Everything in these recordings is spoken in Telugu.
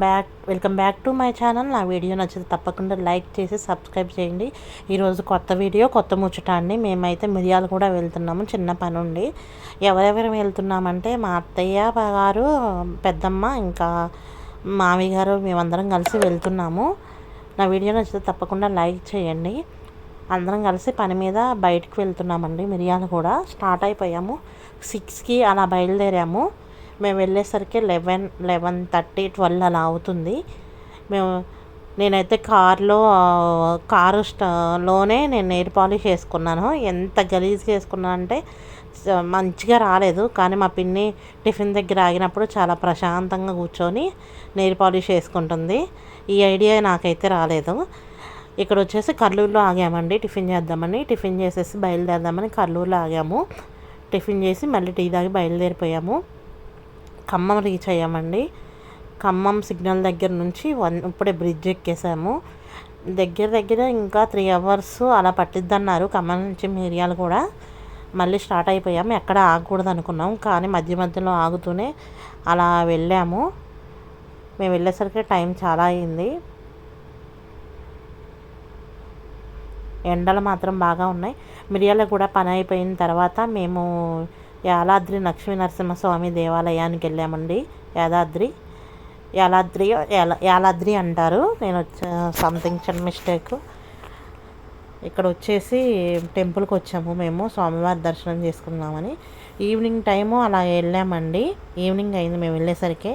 Back welcome back to my channel నా వీడియో నచ్చితే తప్పకుండా లైక్ చేసి సబ్స్క్రైబ్ చేయండి. ఈరోజు కొత్త వీడియో కొత్త ముచ్చట అండి. మేమైతే మిరియాలు కూడా వెళ్తున్నాము చిన్న పని ఉండి ఎవరెవరు వెళ్తున్నామంటే మా అత్తయ్య గారు పెద్దమ్మ ఇంకా మామి గారు మేమందరం కలిసి వెళ్తున్నాము. నా వీడియో నచ్చితే తప్పకుండా లైక్ చేయండి. అందరం కలిసి పని మీద బయటకు వెళ్తున్నామండి మిరియాలు కూడా. స్టార్ట్ అయిపోయాము. సిక్స్కి అలా బయలుదేరాము. మేము వెళ్ళేసరికి లెవెన్ లెవెన్ థర్టీ ట్వెల్వ్ అలా అవుతుంది. మేము నేనైతే కార్లో కారు లోనే నేను నెయిల్ పాలిష్ వేసుకున్నాను ఎంత గలీజ్గా వేసుకున్నాను అంటే మంచిగా రాలేదు. కానీ మా పిన్ని టిఫిన్ దగ్గర ఆగినప్పుడు చాలా ప్రశాంతంగా కూర్చొని నెయిల్ పాలిష్ వేసుకుంటుంది ఈ ఐడియా నాకైతే రాలేదు. ఇక్కడ వచ్చేసి కర్లూరులో ఆగామండి. టిఫిన్ చేద్దామని టిఫిన్ చేసేసి బయలుదేరదామని కర్లూరులో ఆగాము. టిఫిన్ చేసి మళ్ళీ టీ తాగి బయలుదేరిపోయాము. ఖమ్మం రీచ్ అయ్యామండి. ఖమ్మం సిగ్నల్ దగ్గర నుంచి వన్ ఇప్పుడే బ్రిడ్జ్ ఎక్కేసాము. దగ్గర దగ్గర ఇంకా త్రీ అవర్స్ అలా పట్టిద్దన్నారు ఖమ్మం నుంచి మిరియాలు కూడా. మళ్ళీ స్టార్ట్ అయిపోయాము. ఎక్కడ ఆగకూడదు అనుకున్నాం. కానీ మధ్య మధ్యలో ఆగుతూనే అలా వెళ్ళాము. మేము వెళ్ళేసరికి టైం చాలా అయింది. ఎండలు మాత్రం బాగా ఉన్నాయి. మిరియాలు కూడా పని అయిపోయిన తర్వాత మేము యాలాద్రి లక్ష్మీ నరసింహస్వామి దేవాలయానికి వెళ్ళామండి. యాదాద్రి. యాలాద్రి యాలాద్రి అంటారు. నేను సంథింగ్ చిన్న మిస్టేక్ ఇక్కడ వచ్చేసి టెంపుల్కి వచ్చాము మేము స్వామివారి దర్శనం చేసుకుందామని. ఈవినింగ్ టైము అలా వెళ్ళామండి. ఈవినింగ్ అయింది మేము వెళ్ళేసరికి.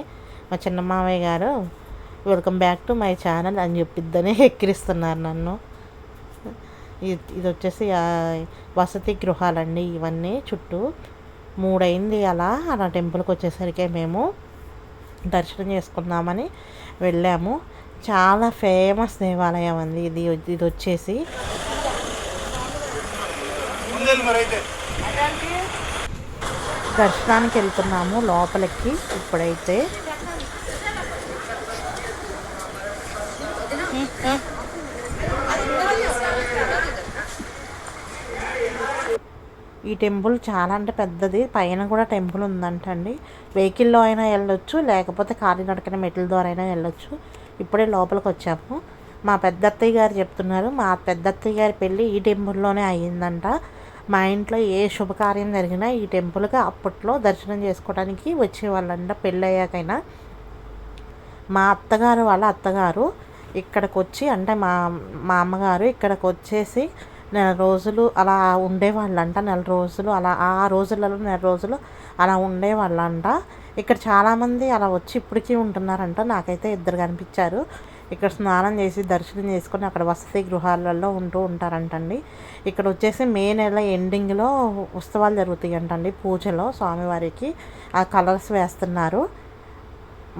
మా చిన్న మావయ్య గారు welcome back to my channel అని చెప్పిద్దనే ఎక్కిరిస్తున్నారు నన్ను. ఇది వచ్చేసి వసతి గృహాలండి ఇవన్నీ చుట్టూ. మూడైంది అలా. అలా టెంపుల్కి వచ్చేసరికి మేము దర్శనం చేసుకుందామని వెళ్ళాము. చాలా ఫేమస్ దేవాలయం అండి ఇది. ఇది వచ్చేసి దర్శనానికి వెళ్తున్నాము లోపలికి ఇప్పుడైతే. ఈ టెంపుల్ చాలా అంటే పెద్దది. పైన కూడా టెంపుల్ ఉందంట అండి వెహికల్లో అయినా వెళ్ళొచ్చు లేకపోతే కాలినడకన మెట్ల ద్వారా అయినా వెళ్ళొచ్చు. ఇప్పుడే లోపలికి వచ్చాము. మా పెద్దత్తయ్య గారు చెప్తున్నారు మా పెద్దత్తయ్య గారి పెళ్ళి ఈ టెంపుల్లోనే అయ్యిందంట. మా ఇంట్లో ఏ శుభకార్యం జరిగినా ఈ టెంపుల్కి అప్పట్లో దర్శనం చేసుకోవడానికి వచ్చేవాళ్ళంట పెళ్ళి అయ్యాకైనా మా అత్తగారు వాళ్ళ అత్తగారు ఇక్కడికి వచ్చి అంటే మా మా అమ్మగారు ఇక్కడికి వచ్చేసి నెల రోజులు అలా ఉండేవాళ్ళంట నెల రోజులు అలా ఆ రోజులలో నెల రోజులు అలా ఉండేవాళ్ళంట. ఇక్కడ చాలామంది అలా వచ్చి ఇప్పటికీ ఉంటున్నారంట. నాకైతే ఇద్దరు కనిపించారు. ఇక్కడ స్నానం చేసి దర్శనం చేసుకొని అక్కడ వసతి గృహాలలో ఉంటూ ఉంటారంటండి. ఇక్కడ వచ్చేసి మే నెల ఎండింగ్లో ఉత్సవాలు జరుగుతాయి అంటండి పూజలో స్వామివారికి. ఆ కలర్స్ వేస్తున్నారు.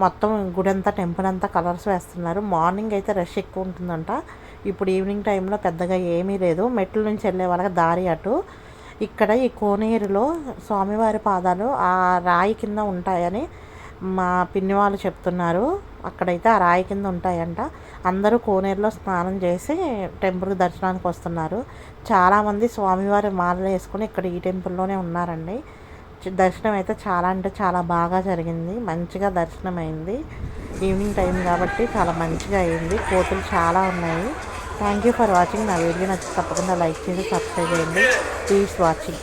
మొత్తం గుడి అంతా టెంపుల్ అంతా కలర్స్ వేస్తున్నారు. మార్నింగ్ అయితే రష్ ఎక్కువ ఉంటుందంట. ఇప్పుడు ఈవినింగ్ టైంలో పెద్దగా ఏమీ లేదు. మెట్ల నుంచి వెళ్ళే వాళ్ళకి దారి అటు. ఇక్కడ ఈ కోనేరులో స్వామివారి పాదాలు ఆ రాయి కింద ఉంటాయని మా పిన్ని వాళ్ళు చెప్తున్నారు. అక్కడైతే ఆ రాయి కింద ఉంటాయంట. అందరూ కోనేరులో స్నానం చేసి టెంపుల్ దర్శనానికి వస్తున్నారు. చాలామంది స్వామివారి మాలలు వేసుకుని ఇక్కడ ఈ టెంపుల్లోనే ఉన్నారండి. దర్శనం అయితే చాలా అంటే చాలా బాగా జరిగింది. మంచిగా దర్శనం అయింది ఈవినింగ్ టైం కాబట్టి చాలా మంచిగా అయింది. కోతులు చాలా ఉన్నాయి. థ్యాంక్ యూ ఫర్ వాచింగ్ నా వీడియో నచ్చి తప్పకుండా లైక్ చేసి సబ్స్క్రైబ్ చేయండి. Please watching